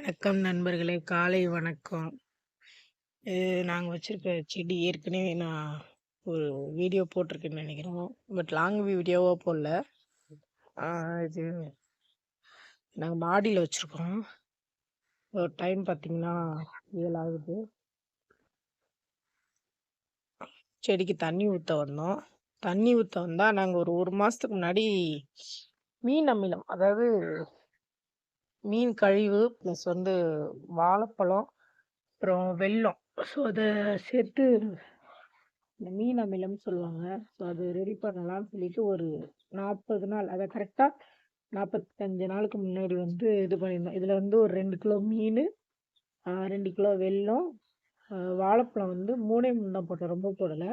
வணக்கம் நண்பர்களே காலை வணக்கம். இது நாங்கள் வச்சுருக்க செடி ஏற்கனவே நான் ஒரு வீடியோ போட்டிருக்கேன்னு நினைக்கிறோம் பட் லாங் வீடியோவாக போடல. இது நாங்கள் மாடியில் வச்சுருக்கோம். ஒரு டைம் பார்த்தீங்கன்னா ஏழு ஆகுது செடிக்கு தண்ணி ஊற்ற வந்தோம். தண்ணி ஊற்ற வந்தால் நாங்கள் ஒரு ஒரு மாதத்துக்கு முன்னாடி மீன் அமிலம் அதாவது மீன் கழிவு ப்ளஸ் வந்து வாழைப்பழம் அப்புறம் வெல்லம். ஸோ அதை சேர்த்து இந்த மீன் அமிலம்னு சொல்லுவாங்க. ஸோ அது ரெடி பண்ணலாம்னு சொல்லிட்டு ஒரு நாற்பது நாள் அதை கரெக்டாக நாற்பத்தஞ்சு நாளுக்கு முன்னாடி வந்து இது பண்ணியிருந்தோம் இதில் வந்து ஒரு ரெண்டு கிலோ மீன் ரெண்டு கிலோ வெல்லம் வாழைப்பழம் வந்து மூணே மூணு தான் போட்டோம். ரொம்ப போடலை.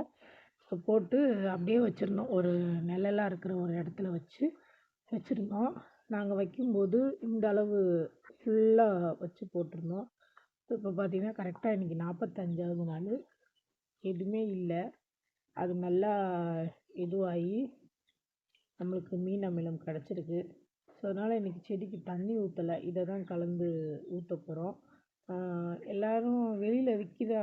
ஸோ போட்டு அப்படியே வச்சுருந்தோம். ஒரு நிழலாக இருக்கிற ஒரு இடத்துல வச்சு வச்சுருந்தோம். நாங்கள் வைக்கும்போது இந்த அளவு ஃபுல்லாக வச்சு போட்டிருந்தோம். இப்போ பார்த்தீங்கன்னா கரெக்டாக இன்றைக்கி நாற்பத்தஞ்சாவது நாள். எதுவுமே இல்லை. அது நல்லா இதுவாகி நம்மளுக்கு மீன் அமிலம் கிடச்சிருக்கு. ஸோ அதனால் இன்றைக்கி செடிக்கு தண்ணி ஊற்றலை இதை தான் கலந்து ஊற்ற போகிறோம் எல்லோரும் வெளியில் விற்கிதா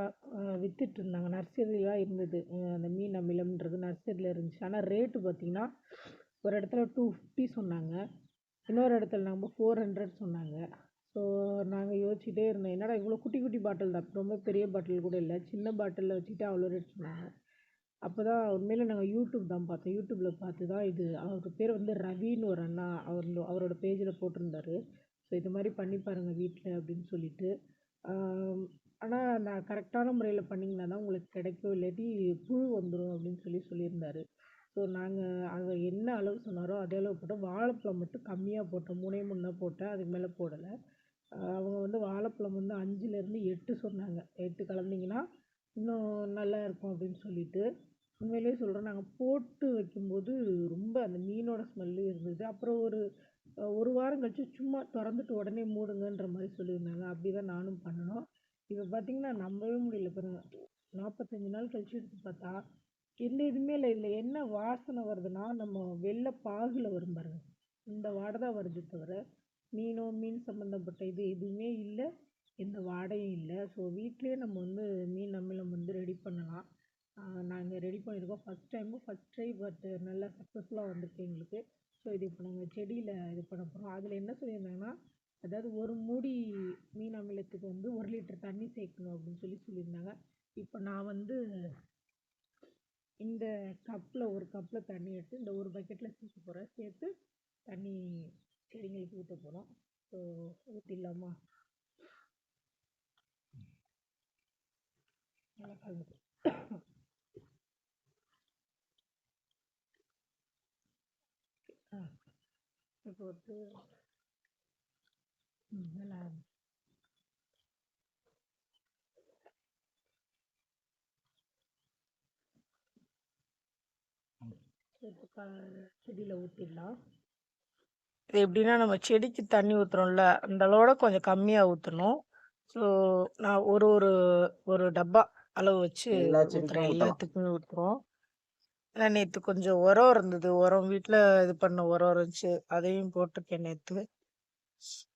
விற்றுட்டு இருந்தாங்க. நர்சரிலாம் இருந்தது. அந்த மீன் அமிலம்ன்றது நர்சரியில் இருந்துச்சு. ஆனால் ரேட்டு பார்த்திங்கன்னா ஒரு இடத்துல டூ ஃபிஃப்டி சொன்னாங்க. இன்னொரு இடத்துல நம்ம ஃபோர் ஹண்ட்ரட் சொன்னாங்க. ஸோ நாங்கள் யோசிச்சுட்டே இருந்தோம். என்னடா இவ்வளோ குட்டி குட்டி பாட்டில் தான்? ரொம்ப பெரிய பாட்டில் கூட இல்லை. சின்ன பாட்டிலில் வச்சுட்டு அவ்வளோ ரேட் சொன்னாங்க. அப்போ தான் உண்மையில் நாங்கள் யூடியூப் தான் பார்த்தோம். யூடியூப்பில் பார்த்து தான் இது அவருக்கு பேர் வந்து ரவின்னு ஒரு அண்ணா அவர் அவரோட பேஜில் போட்டிருந்தாரு. ஸோ இது மாதிரி பண்ணி பாருங்கள் வீட்டில் அப்படின்னு சொல்லிட்டு. ஆனால் நான் கரெக்டான முறையில் பண்ணிங்கன்னா தான் உங்களுக்கு கிடைக்கும் இல்லாட்டி புழு வந்துடும் அப்படின்னு சொல்லி சொல்லியிருந்தாரு. ஸோ நாங்கள் அவர் என்ன அளவு சொன்னாரோ அதே அளவு போட்டோம். வாழைப்பழம் மட்டும் கம்மியாக போட்டோம். மூணே மூணு தான் போட்டேன். அதுக்கு மேலே போடலை. அவங்க வந்து வாழைப்பழம் வந்து அஞ்சுலேருந்து எட்டு சொன்னாங்க. எட்டு கலந்தீங்கன்னா இன்னும் நல்லா இருக்கும் அப்படின்னு சொல்லிட்டு. உண்மையிலேயே சொல்கிறேன் நாங்கள் போட்டு வைக்கும்போது ரொம்ப அந்த மீனோட ஸ்மெல்லு இருந்தது. அப்புறம் ஒரு ஒரு வாரம் கழித்து சும்மா திறந்துட்டு உடனே மூடுங்கன்ற மாதிரி சொல்லியிருந்தாங்க. அப்படி தான் நானும் பண்ணினோம் இப்போ பார்த்தீங்கன்னா நம்பவே முடியல பாருங்கள் நாற்பத்தஞ்சு நாள் கழிச்சு எடுத்து பார்த்தா எந்த இதுவுமே இல்லை. இதில் என்ன வாசனை வருதுன்னா நம்ம வெள்ளை பாகில் வரும் பாருங்க. இந்த வாடை தான் வருது தவிர மீனோ மீன் சம்மந்தப்பட்ட இது எதுவுமே இல்லை. எந்த வாடையும் இல்லை. ஸோ வீட்டிலேயே நம்ம வந்து மீன் அமிலம் வந்து ரெடி பண்ணலாம். நாங்கள் ரெடி பண்ணியிருக்கோம். First time first try but நல்லா சக்ஸஸ்ஃபுல்லாக வந்திருக்கு எங்களுக்கு. ஸோ இது இப்போ நாங்கள் செடியில் இது பண்ண போகிறோம் அதில் என்ன சொல்லியிருந்தாங்கன்னா அதாவது ஒரு மூடி மீன் அமிலத்துக்கு வந்து ஒரு லிட்டர் தண்ணி சேர்க்கணும் அப்படின்னு சொல்லி சொல்லியிருந்தாங்க. இப்போ நான் வந்து இந்த கப்பில் ஒரு கப்பில் தண்ணி எடுத்து இந்த ஒரு பக்கெட்டில் சேர்க்க போகிறேன் சேர்த்து தண்ணி செடிங்களுக்கு ஊற்ற போகிறோம் ஸோ ஊற்றிடலாமா நல்லா கலந்து. ஆ இப்போ வந்து ம் நல்லா செடியில் ஊற்றிடலாம் இது எப்படின்னா நம்ம செடிக்கு தண்ணி ஊற்றுறோம்ல அந்த அளவோட கொஞ்சம் கம்மியாக ஊற்றணும் ஸோ நான் ஒரு ஒரு ஒரு டப்பா அளவு வச்சு ஊற்றுறேன். எல்லாத்துக்குமே ஊற்றுறோம் ஏன்னா நேற்று கொஞ்சம் உரம் இருந்தது. உரம் வீட்டில் இது பண்ண உரம் இருந்துச்சு. அதையும் போட்டிருக்கேன் நேற்று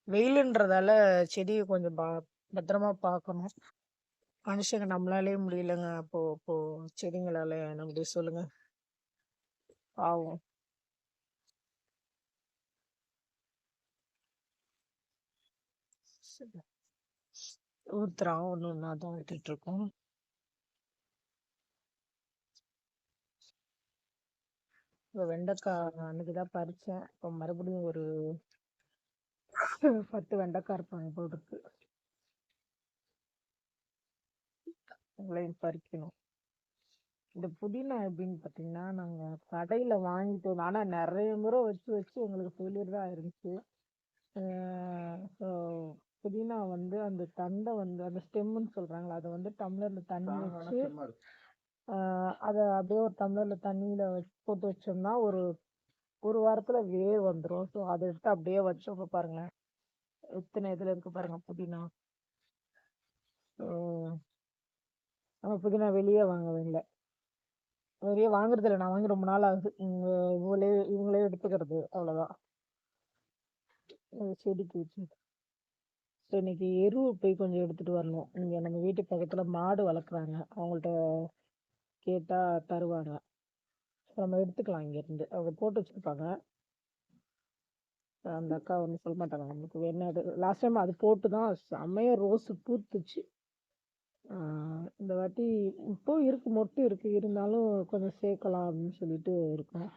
வெயிலுன்றதால செடியை கொஞ்சம் பா பத்திரமா பார்க்கணும். மனுஷங்க நம்மளாலே முடியலங்க. அப்போ அப்போ செடிங்களால. என்ன முடியும் சொல்லுங்க. பாவம் ஊத்துறான் ஒன்று ஒன்றா தான் விட்டுட்டு இருக்கோம் இப்போ வெண்டைக்காய் அன்னைக்கு தான் பறிச்சேன். இப்போ மறுபடியும் ஒரு பத்து வெண்டைக்காய் இருப்பாங்க போல் இருக்கு. உங்களையும் பறிக்கணும். இந்த புதினா எப்படின்னு பார்த்தீங்கன்னா நாங்கள் கடையில் வாங்கிட்டு வந்தோம். ஆனால் நிறைய முறை வச்சு வச்சு எங்களுக்கு ஃபெயிலியர் தான் இருந்துச்சு ஸோ புதினா வந்து அந்த தண்டை வந்து அந்த ஸ்டெம்முன்னு சொல்கிறாங்களா அதை வந்து டம்ளரில் தண்ணி வச்சு அதை அப்படியே ஒரு டம்ளரில் தண்ணியில் வச்சு போட்டு வச்சோம்னா ஒரு ஒரு வாரத்தில் வேர் வந்துடும் ஸோ அதை எடுத்து அப்படியே வச்சோம். பாருங்களேன் எத்தனை இதில் இருக்கு பாருங்க புதினா. ஸோ நம்ம புதினா வெளியே வாங்க இல்லை நிறைய வாங்குறது இல்லை நான் வாங்கி ரொம்ப நாள் ஆகுது இவங்க இவங்களே இவங்களே எடுத்துக்கிறது அவ்வளோதான் செடிக்கு வச்சு ஸோ இன்னைக்கு எரு போய் கொஞ்சம் எடுத்துட்டு வரணும். இங்கே நம்ம வீட்டு பக்கத்தில் மாடு வளர்க்குறாங்க. அவங்கள்ட்ட கேட்டால் தருவாங்க. நம்ம எடுத்துக்கலாம் இங்கேருந்து. அவங்க போட்டு வச்சிருப்பாங்க. அந்த அக்கா ஒன்றும் சொல்ல மாட்டாங்க. நமக்கு வேணா அது லாஸ்ட் டைம் அது போட்டு தான் செம்மையாக ரோஸ் பூத்துச்சு. இந்த வாட்டி இப்பவும் இருக்கு மொட்டு இருக்கு. இருந்தாலும் கொஞ்சம் சேர்க்கலாம் அப்படின்னு சொல்லிட்டு இருக்கோம்.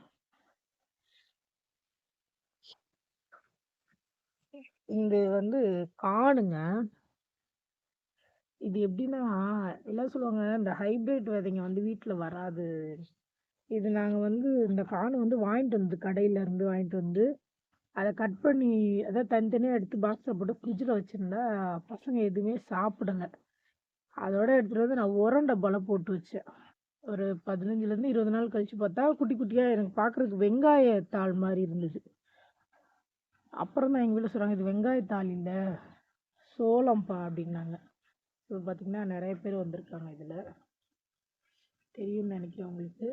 இது வந்து காடுங்க. இது எப்படின்னா, எல்லாம் சொல்லுவாங்க, இந்த ஹைபிரிட் விதைங்க வந்து வீட்டில் வராது. இது நாங்கள் வந்து இந்த காண வந்து வாங்கிட்டு வந்து கடையில இருந்து வாங்கிட்டு வந்து, அதை கட் பண்ணி அதாவது தனித்தனியாக எடுத்து பாக்ஸில் போட்டு ஃப்ரிட்ஜில் வச்சுருந்தா பசங்க எதுவுமே சாப்பிடல. அதோட எடுத்துட்டு வந்து நான் உரம் டப்பால போட்டு வச்சேன். ஒரு 15லருந்து 20 நாள் கழிச்சு பார்த்தா, குட்டி குட்டியாக எனக்கு பார்க்குறதுக்கு வெங்காயத்தாள் மாதிரி இருந்தது. அப்புறம் தான் எங்கள் வீட்டில் சொல்கிறாங்க "இது வெங்காயத்தாள் இல்லை சோளம்ப்பா" அப்படின்னாங்க. இப்போ பார்த்தீங்கன்னா, நிறைய பேர் வந்திருக்காங்க இதில் தெரியும்னு நினைக்கிறேன் உங்களுக்கு.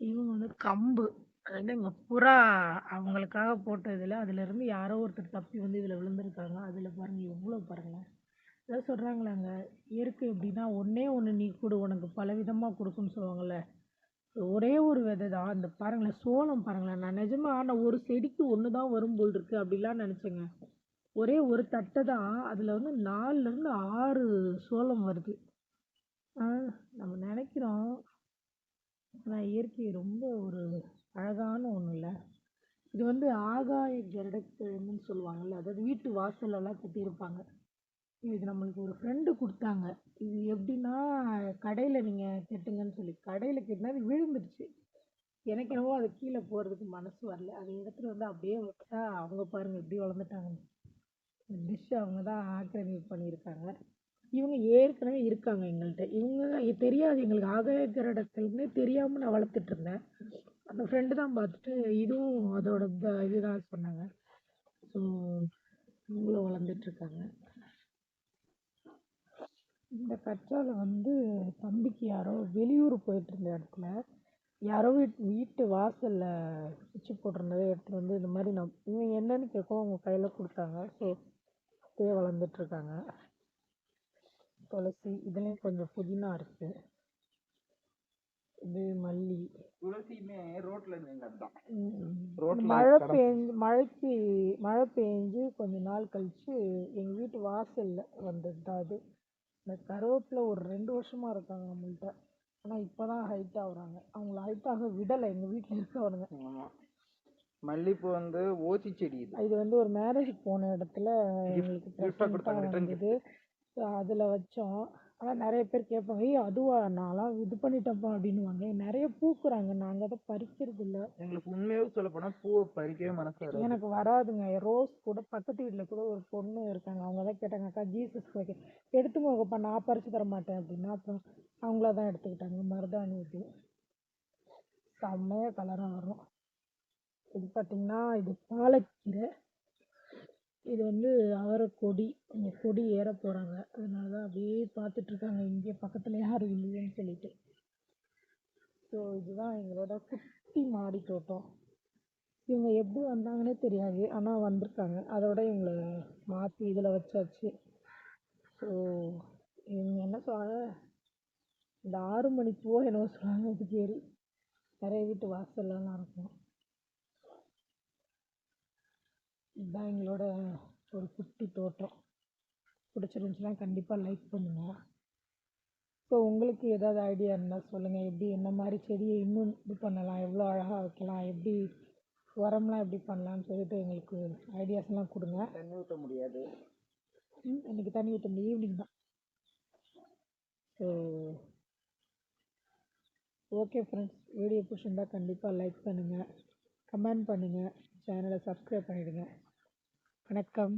இவங்க வந்து கம்பு. அதாவது எங்கள் புறா அவங்களுக்காக போட்டதில் அதுலேருந்து யாரோ ஒருத்தர் தப்பி வந்து இதில் விழுந்திருக்காங்க. அதில் பாருங்கள் எவ்வளோ பாருங்களேன். அதாவது சொல்றாங்களாங்க, இயற்கை எப்படின்னா, ஒன்றே ஒன்று நீ கொடு உனக்கு பலவிதமா கொடுக்குன்னு சொல்லுவாங்கள்ல ஒரே ஒரு விதை தான். இந்த பாருங்களேன், சோளம் பாருங்களேன். நான் நிஜமா நான் ஒரு செடிக்கு ஒன்று தான் வரும் போல் இருக்கு அப்படிலாம் நினச்சேங்க ஒரே ஒரு தட்டை தான், அதில் வந்து 4லருந்து 6 சோளம் வருது. ஆ நம்ம நினைக்கிறோம் ஆனால் இயற்கை ரொம்ப ஒரு அழகான ஒன்று இல்லை இது வந்து ஆகாய கருடக்கிழங்குன்னு சொல்லுவாங்கள்ல அதாவது வீட்டு வாசலெல்லாம் கட்டியிருப்பாங்க. இது நம்மளுக்கு ஒரு ஃப்ரெண்டு கொடுத்தாங்க இது எப்படின்னா, கடையில் நீங்கள் கட்டுங்கன்னு சொல்லி. கடையில் கட்டுனா அது விழுந்துருச்சு. எனக்கு என்னவோ அது கீழே போடுறதுக்கு மனசு வரல. அதை எடுத்துகிட்டு வந்து அப்படியே வச்சா, அவங்க பாருங்க எப்படி வளர்ந்துட்டாங்கன்னு. டிஷ் அவங்க தான் ஆக்கிரமிப்பு பண்ணியிருக்காங்க. இவங்க ஏற்கனவே இருக்காங்க எங்கள்கிட்ட இவங்க தெரியாது எங்களுக்கு ஆகாய கருடக்கிழங்குன்னே தெரியாமல் நான் வளர்த்துட்டு இருந்தேன். அந்த ஃப்ரெண்டு தான் பார்த்துட்டு, இதுவும் அதோட இதுதான் சொன்னாங்க. ஸோ இவங்களும் வளர்ந்துட்டுருக்காங்க இந்த கற்றாழை வந்து தம்பிக்கு யாரோ வெளியூர் போயிட்டு இருந்த இடத்துல, யாரோ வீட் வீட்டு வாசல்ல குச்சி போட்டிருந்தத எடுத்துட்டு வந்து இந்த மாரி நான் இவன் என்னன்னு கேட்கவும் அவங்க கையில குடுத்தாங்க. ஸோ அப்படியே வளர்ந்துட்டு இருக்காங்க. துளசி, இதுலயும் கொஞ்சம் புதினா இருக்கு. இது மல்லி. துளசியுமே ரோட்ல தான். ரோட்ல மழை பெஞ்சு மழைக்கு மழை பெஞ்சு கொஞ்ச நாள் கழிச்சு எங்க வீட்டு வாசல்ல வந்தது தான் அது. இந்த கருவேப்பிலை ஒரு 2 வருஷமா இருக்காங்க நம்மள்ட்ட. ஆனா இப்பதான் ஹைட் ஆகுறாங்க. அவங்கள ஹைட் ஆக விடல எங்க வீட்ல இருக்கவனுங்க. ஆமா. மல்லிப்பூ வந்து ஓசி செடி இது. இது வந்து ஒரு மேரேஜ்க்கு போன இடத்துல எங்களுக்கு கொடுத்தாங்க. ஸோ அதுல வச்சோம். ஆனா நெறைய பேர் கேட்பாங்க, "ஏய் அதுவா? நான்லாம் இது பண்ணிட்டேன்ப்பா" அப்படின்னுவாங்க. நெறைய பூக்குறாங்க. நாங்க அத பறிக்கிறது இல்ல. எங்களுக்கு உண்மையாவே சொல்லப் போனா பூவ பறிக்கவே மனசு வராது. எனக்கு வராதுங்க. ரோஸ் கூட பக்கத்து வீட்ல கூட ஒரு பொண்ணு இருக்காங்க. அவங்க தான் கேட்டாங்க, "அக்கா ஜீசஸ்க்கு வைக்க" "எடுத்துக்கோங்கப்பா நான் பறிச்சு தர மாட்டேன்" அப்படின்னா, அப்புறம் அவங்களா தான் எடுத்துக்கிட்டாங்க. மருதாணி இது. செம்மையா கலரா வரும். இது பார்த்தீங்கன்னா, இது பாலக்கீரை. இது வந்து அவரைக்கொடி. இங்க கொடி ஏறப் போறாங்க. அதனால தான் அப்படியே பார்த்துட்டு இருக்காங்க. இங்க பக்கத்துல யாரும் இல்லையேன்னு சொல்லிட்டு. ஸோ இதுதான் எங்களோட குட்டி மாடி தோட்டம். இவங்க எப்படி வந்தாங்கன்னே தெரியாது. ஆனால் வந்திருக்காங்க. அதோட இவங்களை மாற்றி இதில் வச்சாச்சு. ஸோ இவங்க என்ன சொல்கிறாங்க இந்த ஆறு மணி பூவோ என்னவோ சொல்லுவாங்க அதுக்கு பேர் நிறைய வீட்டு வாசல்லலாம் இருக்கும். இதுதான் எங்களோட ஒரு குட்டி தோட்டம். பிடிச்சிருந்துச்சுன்னா கண்டிப்பா லைக் பண்ணுங்க. ஸோ உங்களுக்கு ஏதாவது ஐடியா இருந்தா சொல்லுங்க. எப்படி என்ன மாரி செடிய இன்னும் இது பண்ணலாம்? எவ்வளோ அழகா வைக்கலாம்? எப்படி உரம்லாம் எப்படி பண்ணலாம்னு சொல்லிட்டு எங்களுக்கு ஐடியாஸ்லாம் குடுங்க. தண்ணி ஊத்த முடியாது. ம். தண்ணி ஊத்த முடியும். ஈவினிங் தான். So okay friends. வீடியோ பிடிச்சிருந்தா கண்டிப்பா லைக் பண்ணுங்க. கமெண்ட் பண்ணுங்க. சேனல சப்ஸ்கிரைப் பண்ணிடுங்க. வணக்கம்.